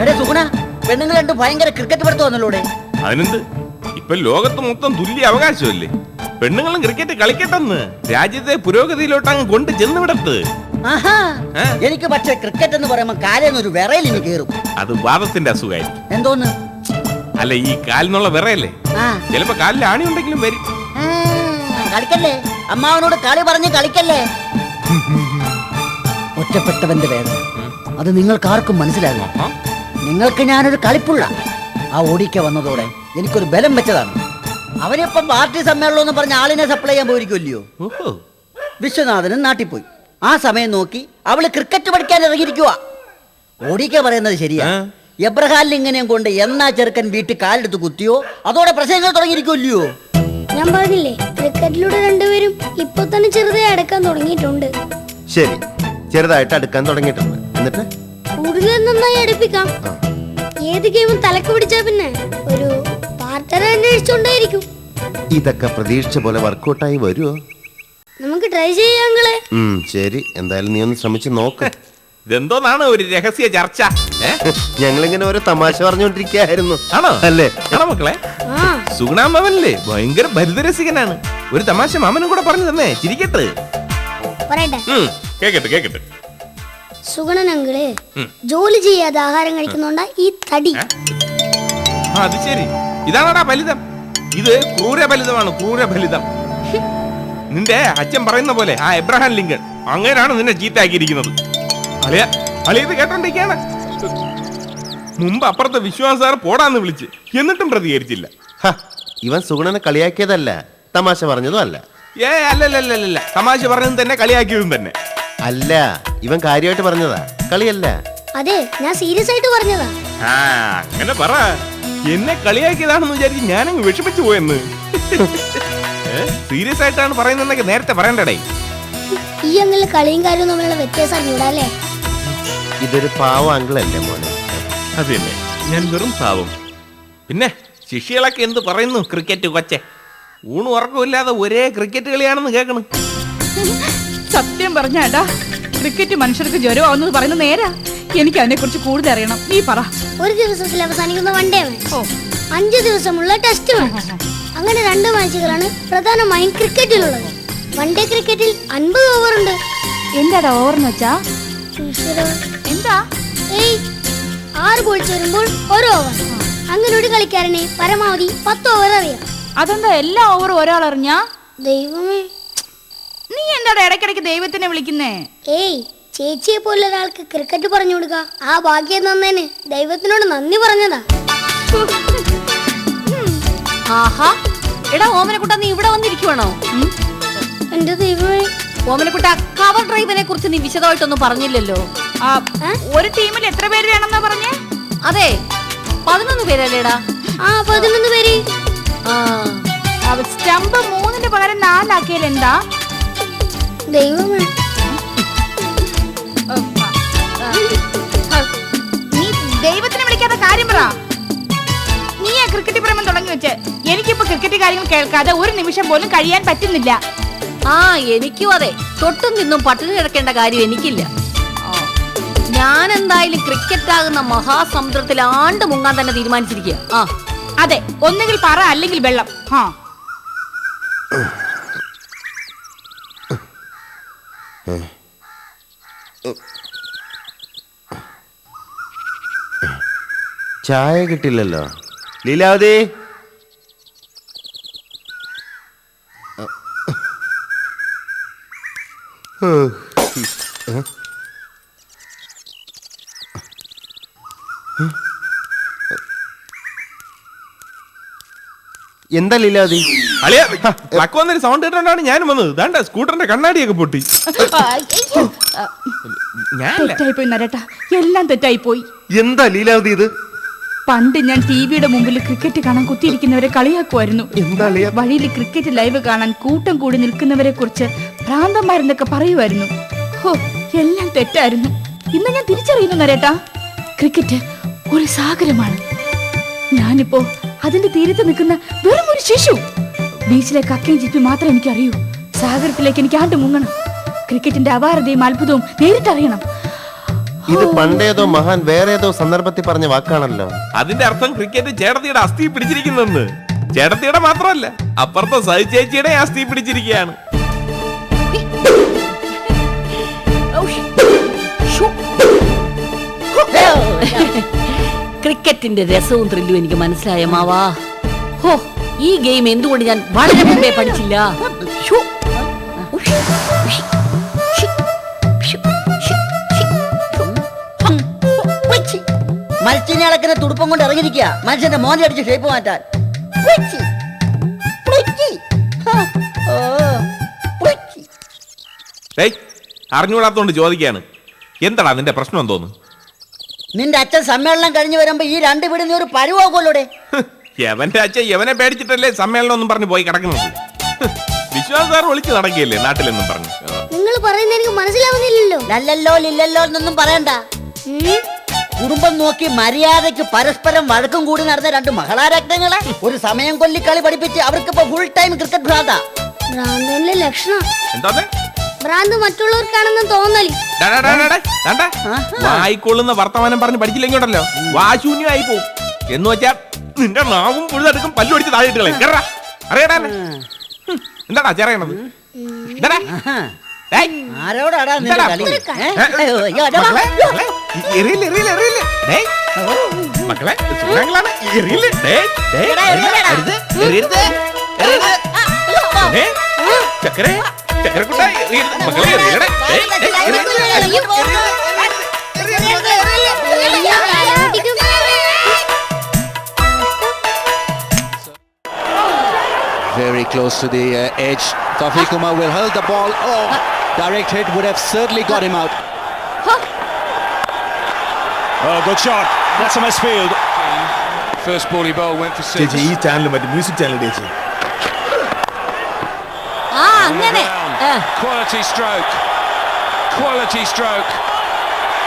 എടേ സുഗുണ പെണ്ണുങ്ങൾ രണ്ട് ഭയങ്കര ക്രിക്കറ്റ് പഠിത്തം വന്നല്ലോടെ അതിനെന്ത്? ഇപ്പൊ ലോകത്ത് മൊത്തം തുല്യ അവകാശമല്ലേ? പെണ്ണുങ്ങളും ക്രിക്കറ്റ് കളിക്കട്ടെന്ന് രാജ്യത്തെ പുരോഗതിയിലോട്ട് അങ്ങ് കൊണ്ട് ചെന്ന് വിടത്ത്. ആഹാ ഏ? എനിക്ക് പക്ഷേ ക്രിക്കറ്റ് എന്ന് പറയുമ്പോ കാലേന്ന് ഒരു വിറയിൽ ഇനി കേറും. അത് വാദത്തിന്റെ അസുഖമായിരിക്കും എന്തോന്ന്? അല്ല ഈ കാലിനുള്ള വിറയല്ലേ? ആ. ചിലപ്പോ കാലിൽ ആണി ഉണ്ടെങ്കിലും വരും. ആ, കളിക്കല്ലേ? അമ്മാവനോട് കളി പറഞ്ഞ് കളിക്കല്ലേ? ഒറ്റപ്പെട്ടവന്റെ വേദന. അത് നിങ്ങൾക്ക് ആർക്കും മനസ്സിലാകും. നിങ്ങൾക്ക് ഞാനൊരു കളിപ്പുള്ള. ആ ഓടിക്ക വന്നതോടെ എനിക്കൊരു ബലം വെച്ചതാണ്. അവനിപ്പം പാർട്ടി സമ്മേളനം എന്ന് പറഞ്ഞ ആളിനെ സപ്ലൈ ചെയ്യാൻ പോയിരിക്കുമല്ലയോ. വിശ്വനാഥനും നാട്ടിൽ പോയി ആ സമയം നോക്കി അവൾ ക്രിക്കറ്റ് പഠിക്കാൻ ഇറങ്ങിയിരിക്കുക ഓടിക്ക പറയുന്നത് ശരിയാ. എബ്രഹാലിന് എബ്രഹാം ലിങ്കനെയും കൊണ്ട് എന്നാ ചെറുക്കൻ വീട്ടിൽ കാലെടുത്ത് കുത്തിയോ? അതോടെ പ്രശ്നങ്ങൾ തുടങ്ങിയിരിക്കുമല്ലയോ ഞാൻ പറഞ്ഞില്ലേ ക്രിക്കറ്റിലൂടെ രണ്ടുപേരും ഇപ്പൊ തന്നെ ചെറുതായി അടക്കാൻ തുടങ്ങിയിട്ടുണ്ട്. ശരി. ചെറുതായിട്ട് അടുക്കാൻ തുടങ്ങിയിട്ടുണ്ട്. എന്നിട്ട്? കൂടുതൽ നന്നായി അടുപ്പിക്കാം. ഏത് ഗെയിമും തലക്ക് പിടിച്ചാ പിന്നെ ഒരു പാർട്ടറെ അന്വേഷിച്ചോണ്ടേയിരിക്കും. ഇതൊക്കെ പ്രതീക്ഷിച്ച പോലെ വർക്കൗട്ടായി വരുമോ നമുക്ക് ട്രൈ ചെയ്യാങ്ങളെ ശരി. എന്തായാലും നീ ഒന്ന് ശ്രമിച്ചു നോക്ക്. ഇതെന്തോന്നാണ് ഒരു രഹസ്യ ചർച്ച? ഞങ്ങളിങ്ങനെ ഓരോ തമാശ പറഞ്ഞുകൊണ്ടിരിക്കുകയായിരുന്നു ആണോ? അല്ലേ? ആണോ മക്കളെ? ആ. സുഗുണാമ്മവനല്ലേ ഭയങ്കര ഭരിതരസികനാണ് ഒരു തമാശ മാമനും കൂടെ പറഞ്ഞു തന്നെ. ചിരിക്കട്ടെ. കേക്കട്ടെ കേക്കട്ടെ. സുഗണൻ അങ്കിൾ ഉം. ജോലി ചെയ്യാതെ ആഹാരം കഴിക്കുന്നോണ്ടാ ഈ തടി. അത് ശരി. ഇതാണടാ ഫലിതം. ഇത് ക്രൂരഫലിതമാണ് ക്രൂരഫലിതം. നിന്റെ അച്ഛൻ പറയുന്ന പോലെ ആ എബ്രഹാം ലിങ്കൺ അങ്ങനെയാണ് നിന്നെ ചീത്താക്കിയിരിക്കുന്നത്. അളിയ അളിയ ഇത് കേട്ടോണ്ടിരിക്കാണ് മുമ്പ് അപ്പുറത്തെ വിശ്വാസാർ പോടാന്ന് വിളിച്ച് എന്നിട്ടും പ്രതികരിച്ചില്ല. ഹ, ഇവൻ സുഗണനെ കളിയാക്കിയതല്ല തമാശ പറഞ്ഞതും അല്ല. ഏ അല്ലല്ലല്ലല്ല തമാശ പറഞ്ഞതും തന്നെ കളിയാക്കിയതും തന്നെ. അല്ല ഇവൻ കാര്യമായിട്ട് പറഞ്ഞതാ. കളിയല്ല. അതെ ഞാൻ സീരിയസ് ആയിട്ട് പറഞ്ഞതാ. ആ അങ്ങനെ പറ. എന്നെ കളിയാക്കിയതാണെന്ന് വിചാരിച്ച് ഞാനങ്ങ് വിഷമിച്ചു പോയെന്ന്. സീരിയസ് ആയിട്ടാണ് പറയുന്നതെന്നൊക്കെ നേരത്തെ പറയണ്ടടേ. ഈ അങ്ങനെ കളിയും കാര്യവും തമ്മിലുള്ള വ്യത്യാസം അറിഞ്ഞൂടാ ഇതൊരു പാവം അങ്കിളല്ലേ മോനെ? അത് തന്നെ ഞാൻ വെറും പാവം. പിന്നെ ശിഷ്യകളൊക്കെ എന്ത് പറയുന്നു ക്രിക്കറ്റ് കൊച്ചെ? ഊണ് ഉറക്കമില്ലാതെ ഒരേ ക്രിക്കറ്റ് കളിയാണെന്ന് കേൾക്കണം സത്യം പറഞ്ഞാടാ ക്രിക്കറ്റ് മനുഷ്യർക്ക് ജ്വരമാവുന്നത് പറയുന്നത് നേരാ. എനിക്ക് അതിനെ കുറിച്ച് കൂടുതൽ അറിയണം. നീ പറ. ഒരു ദിവസത്തിൽ അവസാനിക്കുന്ന വണ്ടേ ഓ. അഞ്ച് ദിവസമുള്ള ടെസ്റ്റ് മാച്ച് അങ്ങനെ രണ്ട് മാച്ചുകളാണ് പ്രധാനമായും ക്രിക്കറ്റിലുള്ളത് വൺഡേ ക്രിക്കറ്റിൽ അൻപത് ഓവറുണ്ട് ഉണ്ട്. എന്താടാ ഓവർന്ന് വെച്ചാ? എന്താ? ഏയ് ആറ് ബോൾസ് വരുമ്പോൾ ഒരു ഓവർ അങ്ങനെ ഒരു കളിക്കാരനെ പരമാവധി പത്ത് ഓവർ അറിയാം. അതെന്താ എല്ലാ ഓവറും ഒരാൾ അറിഞ്ഞാ ദൈവമേ. നീ എന്താടാ ഇടയ്ക്കിടയ്ക്ക് ദൈവത്തിനെ വിളിക്കുന്നേ? ഏയ് ചേച്ചിയെ പോലെ ഒരാൾക്ക് ക്രിക്കറ്റ് പറഞ്ഞു കൊടുക്ക. ആ ഭാഗ്യം തന്നേന് ദൈവത്തിനോട് നന്ദി പറഞ്ഞതാ. ആഹാ എടാ ഓമനക്കുട്ട നീ ഇവിടെ വന്നിരിക്കുവാണോ? എന്റെ ദൈവമേ. ഓമനക്കുട്ട കവർ ഡ്രൈവിനെ കുറിച്ച് നീ വിശദമായിട്ടൊന്നും പറഞ്ഞില്ലല്ലോ. ആ, ഒരു ടീമിൽ എത്ര പേര് വേണമെന്നാ പറഞ്ഞേ? അതെ പതിനൊന്ന് പേരല്ലേടാ? ആ പതിനൊന്ന് പേര്. ആ. ആ, സ്റ്റമ്പ് മൂന്നിന് പകരം നാലാക്കിയാൽ എന്താ? ദൈവമേ. നീ ദൈവത്തിനെ വിളിക്കാത്ത കാര്യം പറ. നീ ആ ക്രിക്കറ്റ് പ്രേമം തുടങ്ങി വെച്ച് എനിക്കിപ്പോ ക്രിക്കറ്റ് കാര്യങ്ങൾ കേൾക്കാതെ ഒരു നിമിഷം പോലും കഴിയാൻ പറ്റുന്നില്ല. ആ എനിക്കും അതെ. തൊട്ടും നിന്നും പട്ടിണി കിടക്കേണ്ട കാര്യം എനിക്കില്ല. ഞാൻ എന്തായാലും ക്രിക്കറ്റ് ആകുന്ന മഹാസമുദ്രത്തിൽ ആണ്ട് മുങ്ങാൻ തന്നെ തീരുമാനിച്ചിരിക്കുക ആ. അതെ ഒന്നുകിൽ പറ അല്ലെങ്കിൽ വെള്ളം. ആ. ചായ കിട്ടില്ലല്ലോ. ലീലാവതി. എന്താ ലീലാവതി അളിയ ലക്ക് വന്നൊരു സൗണ്ട് കേട്ടോണ്ടാണ് ഞാൻ വന്നത്. ദാണ്ട സ്കൂട്ടറിന്റെ കണ്ണാടിയൊക്കെ പൊട്ടി. ഞാനല്ല. തെറ്റായിപ്പോയി പോയി എല്ലാം തെറ്റായിപ്പോയി. എന്താ ലീലാവതി ഇത്? പണ്ട് ഞാൻ ടി വിയുടെ മുമ്പിൽ ക്രിക്കറ്റ് കാണാൻ കുത്തിയിരിക്കുന്നവരെ കളിയാക്കുമായിരുന്നു. എന്താ ലിയ വഴിയിൽ ക്രിക്കറ്റ് ലൈവ് കാണാൻ കൂട്ടം കൂടി നിൽക്കുന്നവരെ കുറിച്ച് ഭ്രാന്തന്മാരെന്നൊക്കെ പറയുമായിരുന്നു. ഹോ എല്ലാം തെറ്റായിരുന്നു. ഇന്ന് ഞാൻ തിരിച്ചറിയുന്നു നരേട്ടാ. ക്രിക്കറ്റ് ഒരു സാഗരമാണ്. ഞാനിപ്പോ അതിന്റെ തീരത്ത് നിൽക്കുന്ന വെറും ഒരു ശിശു. ബീച്ചിലെ കക്കയും ചിപ്പി മാത്രം എനിക്ക് അറിയൂ സാഗരത്തിലേക്ക് എനിക്ക് ആണ്ട് മുങ്ങണം. ക്രിക്കറ്റിന്റെ അപാരതയും അത്ഭുതവും നേരിട്ടറിയണം ഇത് പണ്ടേതോ മഹാൻ വേറെ ഏതോ സന്ദർഭത്തിൽ പറഞ്ഞ വാക്കാണല്ലോ. അതിന്റെ അർത്ഥം ക്രിക്കറ്റ് ചേട്ടത്തിയുടെ അസ്ഥി പിടിച്ചിരിക്കുന്നെന്ന്. ചേട്ടത്തിയുടെ മാത്രമല്ല അപ്പുറത്തെ സഹിച്ചേച്ചിയുടെ അസ്ഥി പിടിച്ചിരിക്കുകയാണ്. ക്രിക്കറ്റിന്റെ രസവും ത്രില്ലും എനിക്ക് മനസ്സിലായ മാവാ. ഹോ ഈ ഗെയിം എന്തുകൊണ്ട് ഞാൻ വളരെ മുമ്പേ പഠിച്ചില്ല. മത്സ്യനെ അളക്കുന്ന തുടുപ്പം കൊണ്ട് ഇറങ്ങിയിരിക്കുക. മനുഷ്യന്റെ മോനെ അടിച്ച് ഷേപ്പ് മാറ്റാൻ. അറിഞ്ഞുകൂടാത്തോണ്ട് ചോദിക്കാണ് എന്താടാ നിന്റെ പ്രശ്നം എന്തോന്ന്? നിന്റെ അച്ഛൻ സമ്മേളനം കഴിഞ്ഞു വരുമ്പോ ഈ രണ്ട് വീട് നീ ഒരു പരുവാകുമല്ലോടെ എവന്റെ അച്ഛൻ എവനെ പേടിച്ചിട്ടല്ലേ സമ്മേളനം ഒന്നും പറഞ്ഞു പോയി കിടക്കുന്നത്? വിശ്വാസ് സാർ ഒളിച്ചു നടക്കില്ലേ നാട്ടിലെന്നും പറഞ്ഞു? നിങ്ങൾ പറയുന്നത് എനിക്ക് മനസ്സിലാവുന്നില്ലല്ലോ. ലല്ലല്ലോ ലില്ലല്ലോ എന്നൊന്നും പറയണ്ട. കുടുംബം നോക്കി മര്യാദയ്ക്ക് പരസ്പരം വഴക്കും കൂടി നടന്ന രണ്ട് മഹളാരക്തങ്ങളെ ഒരു സമയം കൊല്ലിക്കളി പഠിപ്പിച്ച് അവർക്ക് ഇപ്പൊ ഫുൾ ടൈം ക്രിക്കറ്റ് ഭ്രാന്ത. ഭ്രാന്തന്റെ ലക്ഷണം. എന്താ ഭ്രാന്ത് മറ്റുള്ളവർക്കാണെന്ന് തോന്നൽ. വായിക്കൊള്ളുന്ന വർത്തമാനം പറഞ്ഞ് പഠിച്ചില്ലെങ്കിട്ടല്ലോ വാശൂന്യമായി പോവും. എന്ന് വെച്ചാ നിന്റെ നാവും പുഴുതെടുക്കും പല്ലു അടിച്ച് താഴെ ഇട്ടുകളെ കേറാ. അറിയടാ എന്നെ? ഹും, എന്താടാ ചേറയണത് ആരോടാടാ. മക്കളെ, സുഖങ്ങളാണ്. എറിയില്ല ഡേ ഡേ. എറിയരുത്, എറിയരുത്. ചക്കരെ. ചക്കരക്കുട്ട എറിയരുത്. മക്കളെ എറിയണേ ഡേയ്, ഡേയ്, എറിയരുത്. Very close to the uh, edge. Tawfiq Umar will hold the ball. Oh, direct hit would have certainly got him out. Oh, good shot. That's a misfield. First ball he bowled went for six. ചേച്ചി ഈ channel മറ്റേ music channel ചേച്ചി ആ അങ്ങനെ ഏ, Quality stroke. Quality stroke.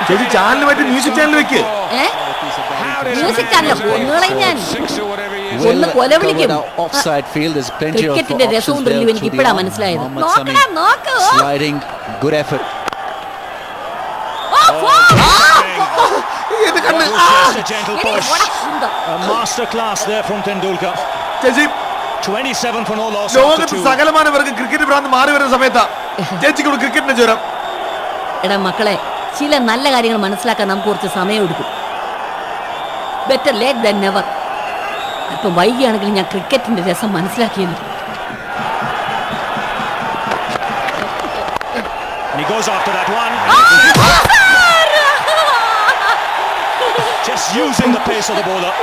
ചേച്ചി channel മറ്റേ music channel വെക്ക് ഏ? മ്യൂസിക് ചാനലോ ഒന്നുകളെ ഞാൻ Six or whatever he is. ഒന്ന് കൊല വിളിക്കും Offside field. There's plenty of ക്രിക്കറ്റിന്റെ രസവും options ത്രില്ലും there എനിക്ക് through the ഇപ്പഴാ arm. മനസ്സിലായത് Mohammad നോക്കടാ Sami നോക്ക് sliding. Good effort. Just a gentle എടി, push. പോടാ, Sundar. A masterclass there from Tendulkar. ചേച്ചി 27 for no loss after ലോകത്ത് സകലമാനവർക്ക് ക്രിക്കറ്റ് ഭ്രാന്ത് മാറി വരുന്ന സമയത്താ ചേച്ചിക്ക് ക്രിക്കറ്റിന്റെ ജ്വരം. എടാ മക്കളെ ചില നല്ല കാര്യങ്ങൾ മനസ്സിലാക്കാൻ നമുക്ക് കുറച്ച് സമയം എടുക്കും. ബെറ്റർ ലേറ്റ് ദൻ നെവർ അല്പം വൈകിയാണെങ്കിൽ ഞാൻ ക്രിക്കറ്റിന്റെ രസം മനസ്സിലാക്കിയെന്ന്. And he goes after that one. Just using the pace of the bowler.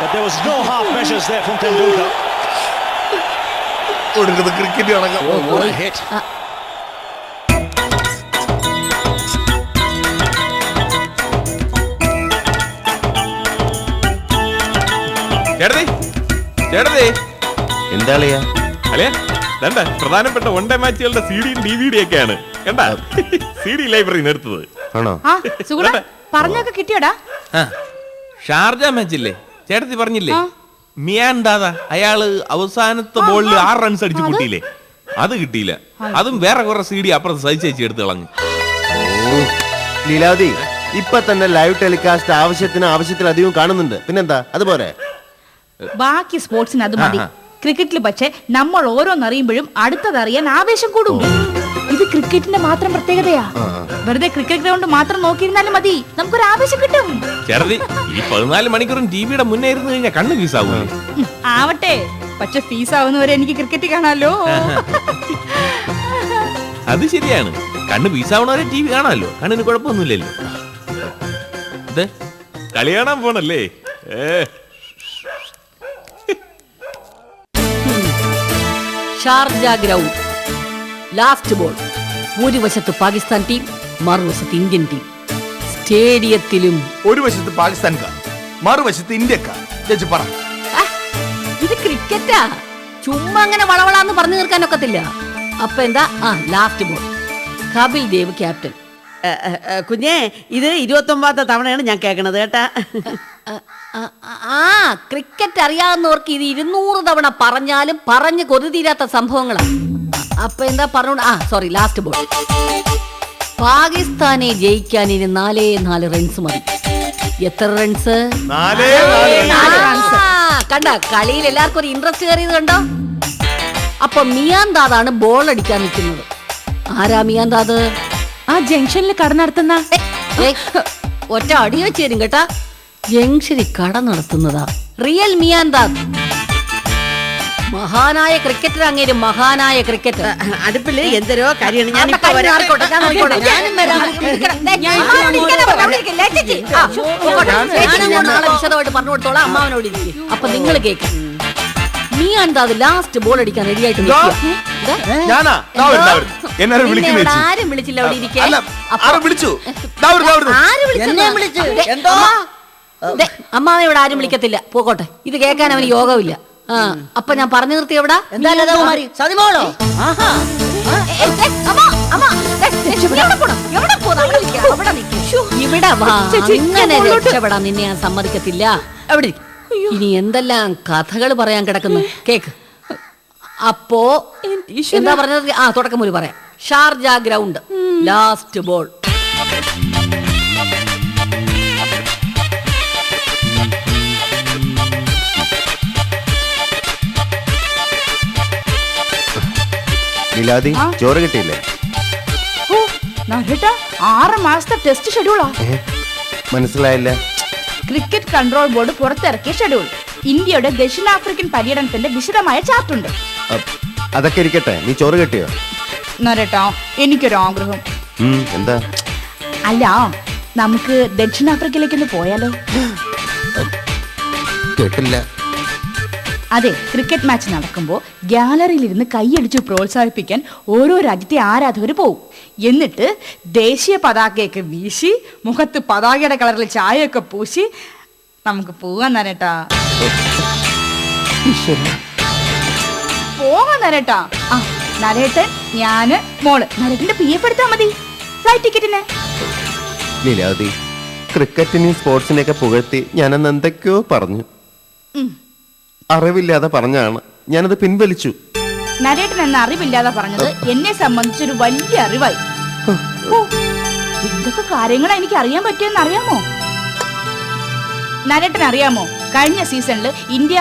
But there was no half measures there from Tendulkar. കൊടുക്കുന്നത് ക്രിക്കറ്റ് കണക്കാം Oh, what a hit. ചേട്ടതി ചേട്ടതി എന്താളിയാ? അല്ലേ? രണ്ട പ്രധാനപ്പെട്ട വൺ ഡേ മാച്ചുകളുടെ സി ഡിയും ഡി വി ഡി ഒക്കെയാണ്. കണ്ട? സി ഡി ലൈബ്രറിയിൽ നിന്ന് എടുത്തത്. ആണോ? ആ സുഗുണ പറഞ്ഞൊക്കെ കിട്ടിയോടാ? ഷാർജ മാച്ചില്ലേ ചേട്ടത്തി പറഞ്ഞില്ലേ. മിയാൻ ദാദ അയാൾ അവസാനത്തെ ബോളിൽ ആറ് റൺസ് അടിച്ചു കൂട്ടിയില്ലേ? അത് കിട്ടിയില്ല. അതും വേറെ കുറെ സി ഡി അപ്പുറത്ത് സഹിച്ചേച്ചി എടുത്ത് കളഞ്ഞു. ലീലാവതി ഇപ്പൊ തന്നെ ലൈവ് ടെലികാസ്റ്റ് ആവശ്യത്തിന് ആവശ്യത്തിലധികം കാണുന്നുണ്ട്. പിന്നെന്താ? അതുപോലെ. ബാക്കി സ്പോർട്സിന് അത് മതി. ക്രിക്കറ്റിൽ പക്ഷെ നമ്മൾ ഓരോന്നറിയുമ്പോഴും അടുത്തതറിയാൻ ആവേശം കൂടും. ഇത് ക്രിക്കറ്റിന്റെ മാത്രം പ്രത്യേകതയാ. വെറുതെ ക്രിക്കറ്റ് ഗ്രൗണ്ട് മാത്രം നോക്കിയിരുന്നാലും മതി. നമുക്കൊരു ആവേശം കിട്ടും ഈ പതിനാല് മണിക്കൂറും ടിവിയുടെ മുന്നേ ഇരുന്ന് കഴിഞ്ഞാൽ കണ്ണ് ഫീസാവും ആവട്ടെ. പക്ഷെ ഫീസ് ആവുന്നവരെ എനിക്ക് ക്രിക്കറ്റ് കാണാലോ? അത് ശരിയാണ്. കണ്ണ് ഫീസാവണവരെ ടി വി കാണാമല്ലോ കണ്ണിന് കുഴപ്പമൊന്നുമില്ലല്ലോ. ഇത് കളി കാണാൻ പോണല്ലേ? ഏ. Sharjah ground. ലാസ്റ്റ് ബോൾ ഒരു വശത്ത് പാകിസ്ഥാൻ ടീം മറുവശത്ത് ഇന്ത്യൻ ടീം. സ്റ്റേഡിയത്തിലും. ഒരു വശത്ത് പാകിസ്ഥാൻകാർ മറുവശത്ത് ഇന്ത്യക്കാർ. ചേച്ചി പറ. ആ, ഇത് ക്രിക്കറ്റാ? ചുമ്മാ അങ്ങനെ വളവളാന്ന് പറഞ്ഞു തീർക്കാൻ ഒക്കത്തില്ല. അപ്പൊ എന്താ? ആ last ball Kapil Dev captain ഏ, ഏ, ഏ, കുഞ്ഞേ ഇത് ഇരുപത്തൊമ്പതാമത്തെ തവണയാണ് ഞാൻ കേൾക്കണത് കേട്ടാ. ആ, ആ, ആ ക്രിക്കറ്റ് അറിയാവുന്നവർക്ക് ഇത് ഇരുന്നൂറ് തവണ പറഞ്ഞാലും പറഞ്ഞ് കൊതി തീരാത്ത സംഭവങ്ങളാ. അപ്പൊ എന്താ പറഞ്ഞോണ്ട്? ആ സോറി ലാസ്റ്റ് ബോൾ പാകിസ്ഥാനെ ജയിക്കാൻ ഇനി നാലേ നാല് റൺസ് മതി. എത്ര റൺസ് നാലേ കണ്ട കളിയിൽ എല്ലാവർക്കും ഒരു ഇൻട്രസ്റ്റ് കയറിയത് കണ്ടോ? അപ്പൊ മിയാൻ ദാദാണ് ബോൾ അടിക്കാൻ നിൽക്കുന്നത്. ആരാ മിയാൻ ദാദ്? ആ ജംഗ്ഷനിൽ കട നടത്തുന്ന. ഒറ്റ അടി വെച്ചേരും കേട്ടാ. ജംഗ്ഷനിൽ കട നടത്തുന്നതാ. റിയൽ മിയാന്താദ് മഹാനായ ക്രിക്കറ്റർ അങ്ങേര് മഹാനായ ക്രിക്കറ്റർ. അടുപ്പിൽ എന്തരോ കാര്യമാണ്. ഞാൻ ഇപ്പൊ വരാം. ഞാനും വരാം. ലേ, ചേച്ചി. ആ, പോകട്ടെ. ചേച്ചി ഞാൻ നാളെ വിശദമായിട്ട് പറഞ്ഞു കൊടുത്തോളാം അമ്മാവനോട് ഇരിക്കും. അപ്പൊ നിങ്ങൾ കേൾക്കാം നീ എന്താ ലാസ്റ്റ് ബോൾ അടിക്കാൻ റെഡിയായിട്ട് ഞാനാ? ആരും വിളിച്ചില്ല അവിടെ ഇരിക്കേ അല്ല ആരെ വിളിച്ചു. ദാ വരുന്നു, ദാ വരുന്നു. ആര് വിളിച്ചെന്ന്? എന്നെയും വിളിച്ചു. എന്തോ? അമ്മാവനെ ഇവിടെ ആരും വിളിക്കത്തില്ല. പോകോട്ടെ ഇത് കേൾക്കാൻ അവന് യോഗമില്ല. ആ അപ്പൊ ഞാൻ പറഞ്ഞു നിർത്തി എവിടാ? എന്താ ലതാകുമാരി സതിമോളോ? ആഹാ. ഇവിടെ വാ. അങ്ങനെ രക്ഷപ്പെടാൻ നിന്നെ ഞാൻ സമ്മതിക്കത്തില്ല. എവിടെ. ഇനി എന്തെല്ലാം കഥകൾ പറയാൻ കിടക്കുന്നു? കേക്ക്. അപ്പോ എന്താ പറഞ്ഞത്? ആ തുടക്കം ഒരു പറയാം. Sharjah ground. ലാസ്റ്റ് ബോൾ ആ? ചോറ് കിട്ടിയില്ലേ? ഓ നരേട്ടാ ആറ് മാസത്തെ ടെസ്റ്റ് ഷെഡ്യൂളാ മനസ്സിലായില്ല. ക്രിക്കറ്റ് കൺട്രോൾ ബോർഡ് പുറത്തിറക്കിയ ഷെഡ്യൂൾ ഇന്ത്യയുടെ ദക്ഷിണാഫ്രിക്കൻ പര്യടനത്തിന്റെ വിശദമായ ചാർട്ടുണ്ട് ഉണ്ട്. അതൊക്കെ ഇരിക്കട്ടെ നീ ചോറ് കിട്ടിയോ? നരേട്ടാ എനിക്കൊരു ആഗ്രഹം. എന്താ? അല്ല നമുക്ക് ദക്ഷിണാഫ്രിക്കയിലേക്കൊന്ന് പോയാലോ? കേട്ടില്ല. അതെ ക്രിക്കറ്റ് മാച്ച് നടക്കുമ്പോൾ ഗ്യാലറിയിലിരുന്ന് കൈയടിച്ച് പ്രോത്സാഹിപ്പിക്കാൻ ഓരോ രാജ്യത്തെ ആരാധകർ പോവും. എന്നിട്ട് ദേശീയ പതാകയൊക്കെ വീശി മുഖത്ത് പതാകയുടെ കളറിൽ ചായയൊക്കെ പൂശി നമുക്ക് പോവാൻ തരട്ടാ തരട്ടാ ആ നരേട്ടൻ ഞാൻ മോൾ. നരേട്ടന്റെ പി എഫ് എടുത്താ മതി. ഫ്ലൈറ്റ് ടിക്കറ്റിന് ലീലാവതി ക്രിക്കറ്റിനെയും സ്പോർട്സിനെയൊക്കെ പുകഴ്ത്തി ഞാനന്ന് എന്തൊക്കെയോ പറഞ്ഞു. അറിവില്ലാതെ പറഞ്ഞാണ് ഞാനത് പിൻവലിച്ചു. നരേട്ടൻ എന്ന അറിവില്ലാതെ പറഞ്ഞത് എന്നെ സംബന്ധിച്ചൊരു വലിയ അറിവായി. ഓ, എന്തൊക്കെ കാര്യങ്ങളാ എനിക്ക് അറിയാൻ പറ്റിയെന്ന് അറിയാമോ? നരേട്ടൻ അറിയാമോ? കഴിഞ്ഞ സീസണിൽ ഇന്ത്യ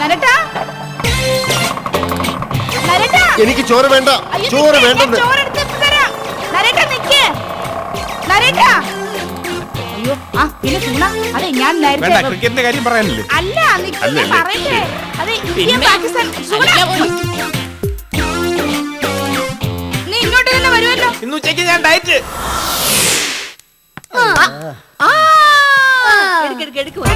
നരട്ടാ? നരട്ടാ? എനിക്ക് ചോറ് വേണ്ട. അയ്യോ, ചോറ് നിക്ക്, ഞാൻ വേണ്ടെന്ന് ചോറെടുത്ത് ഇപ്പൊ തരാം. നരേട്ടാ, നിക്ക്. നരേട്ടാ. ആ പിന്നെ അതെ ഞാൻ വേണ്ട നേരത്തെ ക്രിക്കറ്റിന്റെ കാര്യം പറയാനില്ലേ? അല്ല അല്ലല്ലേ? പറയട്ടെ. അതെ ഇന്ത്യ പിന്നെ? പാകിസ്ഥാൻ. സുഗുണ, നീ ഇങ്ങോട്ട് തന്നെ വരുമല്ലോ. ഇന്ന് ഉച്ചയ്ക്ക് ഞാൻ ഡയറ്റ്. എടുക്ക്, എടുക്ക്, എടുക്ക് മോനെ.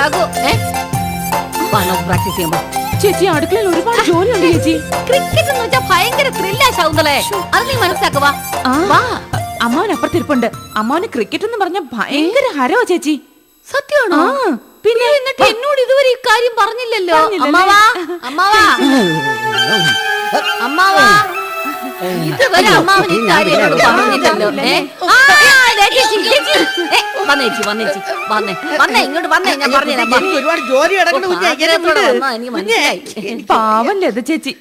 ശകുന്തളേ നമുക്ക് പ്രാക്ടീസ് ചെയ്യുമ്പോ. ചേച്ചി അടുക്കളയിൽ ഒരുപാട് ജോലിയുണ്ട് ചേച്ചി. ക്രിക്കറ്റ് എന്ന് വെച്ചാൽ ഭയങ്കര ത്രില്ലാ ശൗന്തളെ അത് നീ വാ. അമ്മാവൻ അപ്പുറത്തിരിപ്പുണ്ട്. അമ്മാവന് ക്രിക്കറ്റ് എന്ന് പറഞ്ഞ ഭയങ്കര ഹരവാ ചേച്ചി. സത്യമാണോ? പിന്നെ എന്നിട്ട് എന്നോട് ഇതുവരെ ഈ കാര്യം പറഞ്ഞില്ലല്ലോ. അമ്മാവാ അമ്മാവാ. അമ്മാവാ. ഇതുവരെ അമ്മാവൻ ഈ കാര്യം എന്നോട് പറഞ്ഞില്ലല്ലോ ഏ? ആ, ദേ ചേച്ചി, ചേച്ചി. ഏ, വന്നേ വന്നേ ഇങ്ങോട്ട് വന്നേ ഞാൻ പറഞ്ഞുതരാം. എനിക്ക് ഒരുപാട് ജോലി കിടക്കണ കുഞ്ഞെ ആഗ്രഹത്തോടെ എനിക്ക് മനസ്സിലായി. പാവം ലത ചേച്ചി.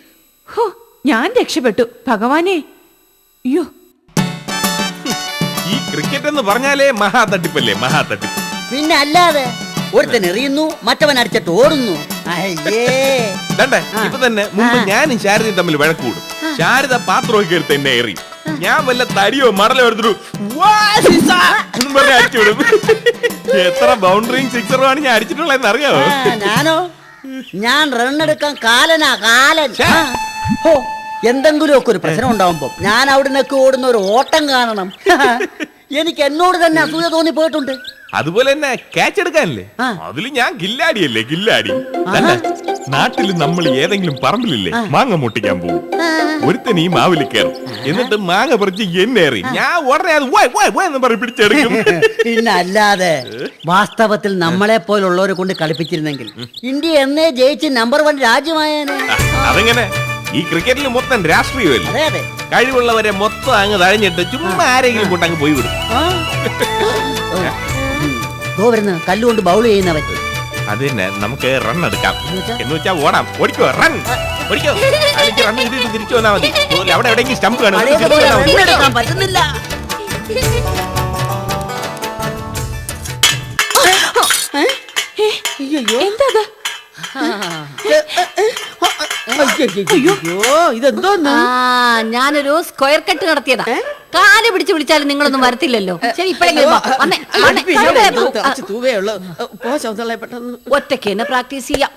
ഹോ ഞാൻ രക്ഷപ്പെട്ടു. ഭഗവാനെ. അയ്യോ. ഈ ക്രിക്കറ്റ് എന്ന് പറഞ്ഞാലേ മഹാ തട്ടിപ്പല്ലേ മഹാ തട്ടിപ്പ് പിന്നെ അല്ലാതെ ഒരുത്തൻ എറിയുന്നു മറ്റവൻ അടിച്ചിട്ട് ഓടുന്നു. ദണ്ടേ ഇപ്പൊ തന്നെ മുമ്പ് ഞാനും ശാരദയും തമ്മിൽ വഴക്കൂടും ശാരദ പാത്രമൊക്കെ എടുത്ത് എന്നെ ഏറി ഞാൻ വല്ല തടിയോ മടലോ എടുത്തിട്ടു "വാ, സിക്സ!" എന്നും പറഞ്ഞ് അടിച്ചു വിടും. എത്ര ബൗണ്ടറിയും സിക്സറും ആണ് ഞാൻ അടിച്ചിട്ടുള്ളതെന്ന് അറിയാമോ ഞാനോ? ഞാൻ റണ്ണെടുക്കാൻ കാലനാ കാലൻ. ഓ ആ. എന്തെങ്കിലും ഒക്കെ ഒരു പ്രശ്നം ഉണ്ടാവുമ്പോ ഞാൻ അവിടെ നിന്നൊക്കെ ഓടുന്ന ഒരു ഓട്ടം കാണണം. എനിക്ക് എന്നോട് തന്നെ അസൂയ തോന്നി പോയിട്ടുണ്ട്. അതുപോലെ തന്നെ ക്യാച്ച് എടുക്കാനല്ലേ? ആ. അതിൽ ഞാൻ ഗില്ലാടിയല്ലേ ഗില്ലാടി? അല്ല നാട്ടിൽ നമ്മൾ ഏതെങ്കിലും പറമ്പിലില്ലേ മാങ്ങ മുട്ടിക്കാൻ പോകും ഒരുത്തൻ ഈ മാവിൽ കയറും. എന്നിട്ട് മാങ്ങ പറിച്ച് എന്നേറി ഞാൻ ഉടനെ അത് എന്ന് പറഞ്ഞ് പിടിച്ചെടുക്കും. പിന്നെ അല്ലാതെ വാസ്തവത്തിൽ നമ്മളെ പോലുള്ളവരെ കൊണ്ട് കളിപ്പിച്ചിരുന്നെങ്കിൽ. ഇന്ത്യ എന്നേ ജയിച്ച് നമ്പർ വൺ രാജ്യമായേനെ. അതെങ്ങനെ? ഈ ക്രിക്കറ്റിൽ മൊത്തം രാഷ്ട്രീയമല്ലേ? അതെ അതെ. കഴിവുള്ളവരെ മൊത്തം അങ്ങ് തഴഞ്ഞിട്ട് ചുമ്മാ ആരെങ്കിലും കൊണ്ട് അങ്ങ് പോയി വിടും. ആ. വരുന്നു കല്ലുകൊണ്ട് ബൗൾ ചെയ്യുന്നവൻ. അത് തന്നെ നമുക്ക് റൺ എടുക്കാം. എന്ന് വെച്ചാ? ഓടാം. ഓടിക്കോ റൺ ഓടിക്കോ. അല്ലെങ്കിൽ റൺ ചെയ്തിട്ട് തിരിച്ചു വന്നാൽ മതി. അവിടെ എവിടെയെങ്കിലും സ്റ്റംപ് കാണും. പറ്റുന്നില്ല. ഞാനൊരു സ്ക്വയർ കട്ട് നടത്തിയതാ. കാൽ പിടിച്ച് വിളിച്ചാലും നിങ്ങളൊന്നും വരത്തില്ലല്ലോ. ശരി ഇപ്പഴെങ്കിലും ഒറ്റയ്ക്ക് തന്നെ പ്രാക്ടീസ് ചെയ്യാം.